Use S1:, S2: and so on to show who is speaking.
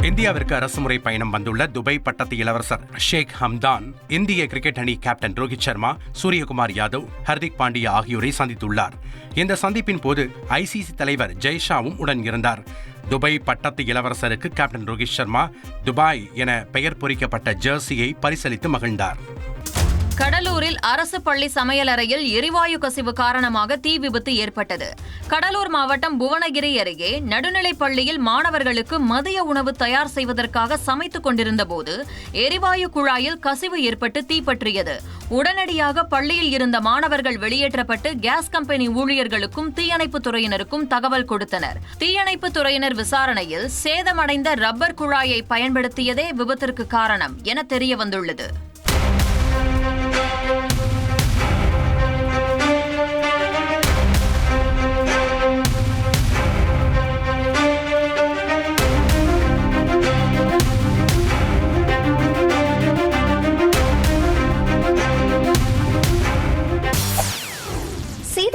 S1: இந்தியாவிற்கு அரசுமுறை பயணம் வந்துள்ள துபை பட்டத்து இளவரசர் ஷேக் ஹம்தான் இந்திய கிரிக்கெட் அணி கேப்டன் ரோஹித் சர்மா சூரியகுமார் யாதவ் ஹர்திக் பாண்டியா ஆகியோரை சந்தித்துள்ளார். இந்த சந்திப்பின் போது ஐசிசி தலைவர் ஜெய்ஷாவும் உடன் இருந்தார். துபை பட்டத்து இளவரசருக்கு கேப்டன் ரோஹித் சர்மா துபாய் என பெயர் பொறிக்கப்பட்ட ஜெர்சியை பரிசளித்து மகிழ்ந்தார்.
S2: கடலூரில் அரசு பள்ளி சமையலறையில் எரிவாயு கசிவு காரணமாக தீ விபத்து ஏற்பட்டது. கடலூர் மாவட்டம் புவனகிரி அருகே நடுநிலைப் பள்ளியில் மாணவர்களுக்கு மதிய உணவு தயார் செய்வதற்காக சமைத்துக் கொண்டிருந்த போது எரிவாயு குழாயில் கசிவு ஏற்பட்டு தீப்பற்றியது உடனடியாக பள்ளியில் இருந்த மாணவர்கள் வெளியேற்றப்பட்டு கேஸ் கம்பெனி ஊழியர்களுக்கும் தீயணைப்பு துறையினருக்கும் தகவல் கொடுத்தனர். தீயணைப்புத் துறையினர் விசாரணையில் சேதமடைந்த ரப்பர் குழாயை பயன்படுத்தியதே விபத்திற்கு காரணம் என தெரியவந்துள்ளது.